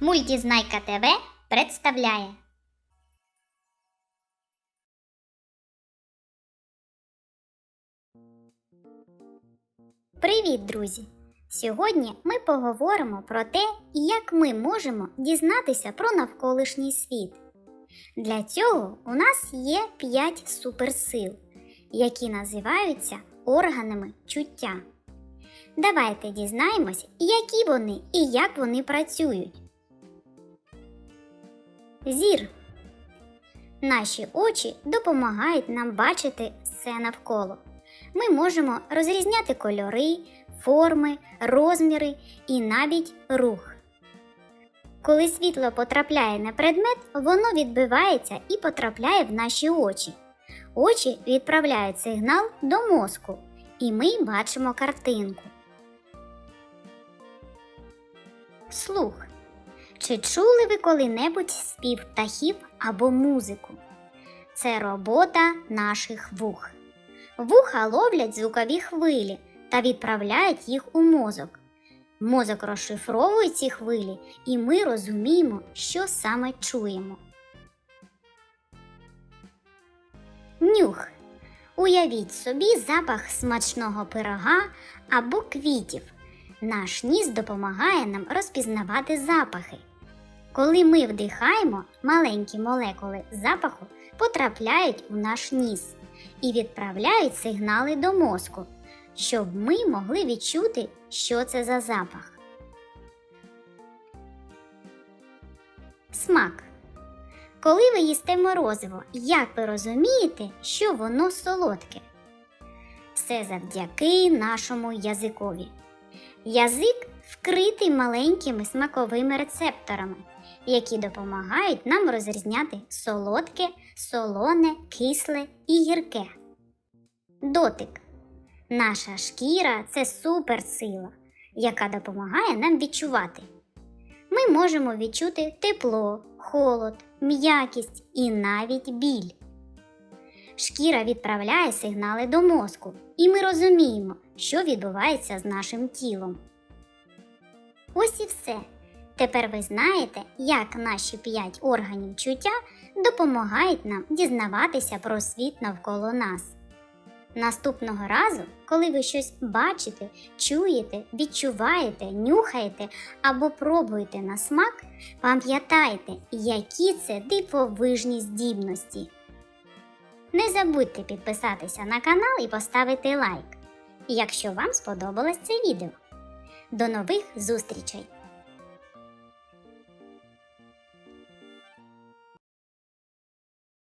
Мультізнайка ТВ представляє. Привіт, друзі! Сьогодні ми поговоримо про те, як ми можемо дізнатися про навколишній світ. Для цього у нас є 5 суперсил, які називаються органами чуття. Давайте дізнаємось, які вони і як вони працюють. Зір. Наші очі допомагають нам бачити все навколо. Ми можемо розрізняти кольори, форми, розміри і навіть рух. Коли світло потрапляє на предмет, воно відбивається і потрапляє в наші очі. Очі відправляють сигнал до мозку, і ми бачимо картинку. Слух. Чи чули ви коли-небудь спів птахів або музику? Це робота наших вух. Вуха ловлять звукові хвилі та відправляють їх у мозок. Мозок розшифровує ці хвилі, і ми розуміємо, що саме чуємо. Нюх. Уявіть собі запах смачного пирога або квітів. Наш ніс допомагає нам розпізнавати запахи. Коли ми вдихаємо, маленькі молекули запаху потрапляють у наш ніс і відправляють сигнали до мозку, щоб ми могли відчути, що це за запах. Смак. Коли ви їсте морозиво, як ви розумієте, що воно солодке? Все завдяки нашому язикові. Язик вкритий маленькими смаковими рецепторами, які допомагають нам розрізняти солодке, солоне, кисле і гірке. Дотик. Наша шкіра це суперсила, яка допомагає нам відчувати. Ми можемо відчути тепло, холод, м'якість і навіть біль. Шкіра відправляє сигнали до мозку, і ми розуміємо, що відбувається з нашим тілом. Ось і все. Тепер ви знаєте, як наші п'ять органів чуття допомагають нам дізнаватися про світ навколо нас. Наступного разу, коли ви щось бачите, чуєте, відчуваєте, нюхаєте або пробуєте на смак, пам'ятайте, які це дивовижні здібності. Не забудьте підписатися на канал і поставити лайк, якщо вам сподобалось це відео. До нових зустрічей!